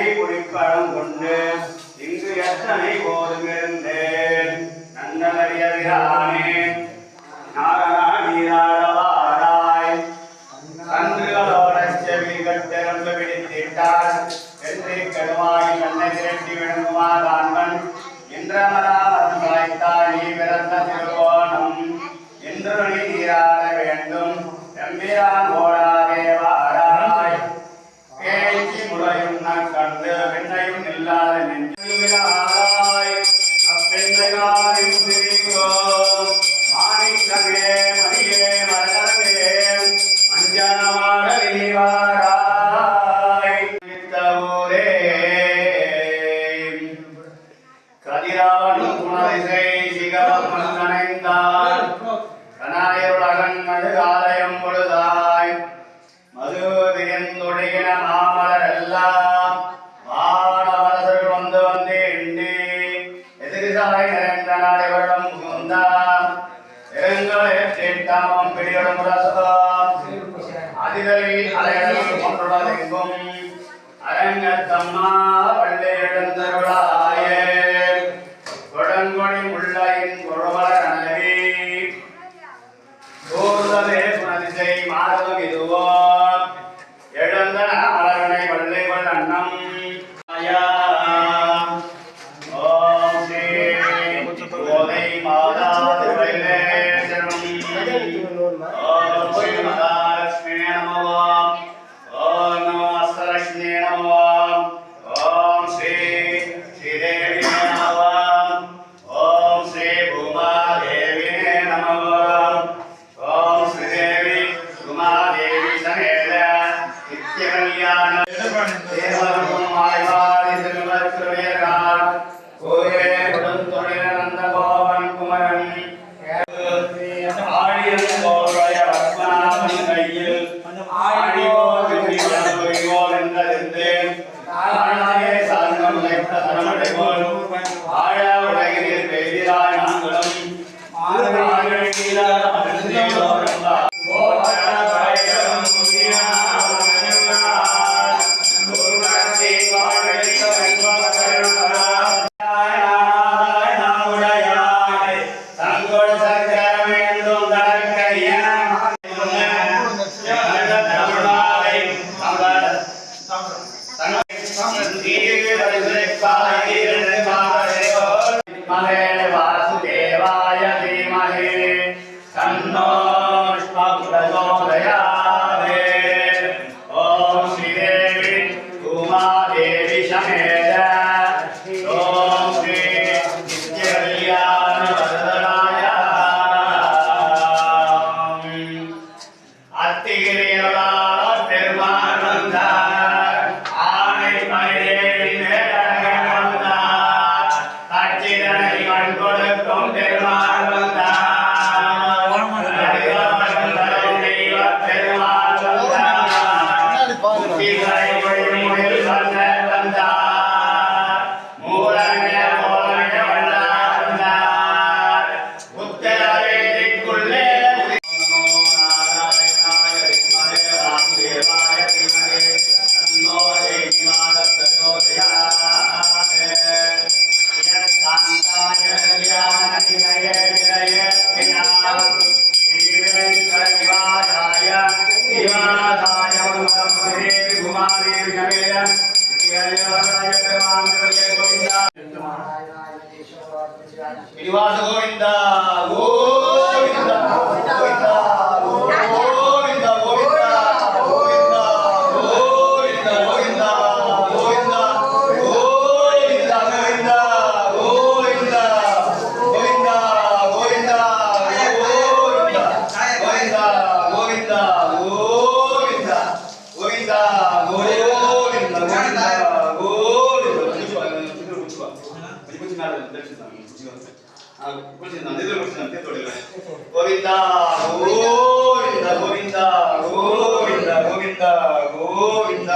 அறிவுரிப்பழம் கொண்டு இங்கு எத்தனை போதுமிருந்தேன் நன்னலறியறியானே நாரணா நீராடவாராய் கன்றுகளோட செவிகள் திறந்து பிடித்திட்டார் வெற்றி கருவாய் கண்ணை திரட்டி விழுங்குமா தான்மன் இன்றமராமரம் தாய்த்தாய் நீ பிறந்த திருவோணம் இன்று வேண்டும். எம்பிரான் ஓட Up in the garden, sitting close. அதிதரை அலையடம் கொண்டுடலெங்கும் அரங்கத்தம்மா பள்ளியிடம் தருளார் Yeah. நாளே శ్రీనివాస గోవింద. గోవింద. ಹದಿನೈದು ವರ್ಷ ಅಂತ ತೊಡಿಲ್ಲ ಗೋವಿಂದ ಗೋವಿಂದ ಗೋವಿಂದ ಗೋವಿಂದ ಗೋವಿಂದ ಗೋವಿಂದ.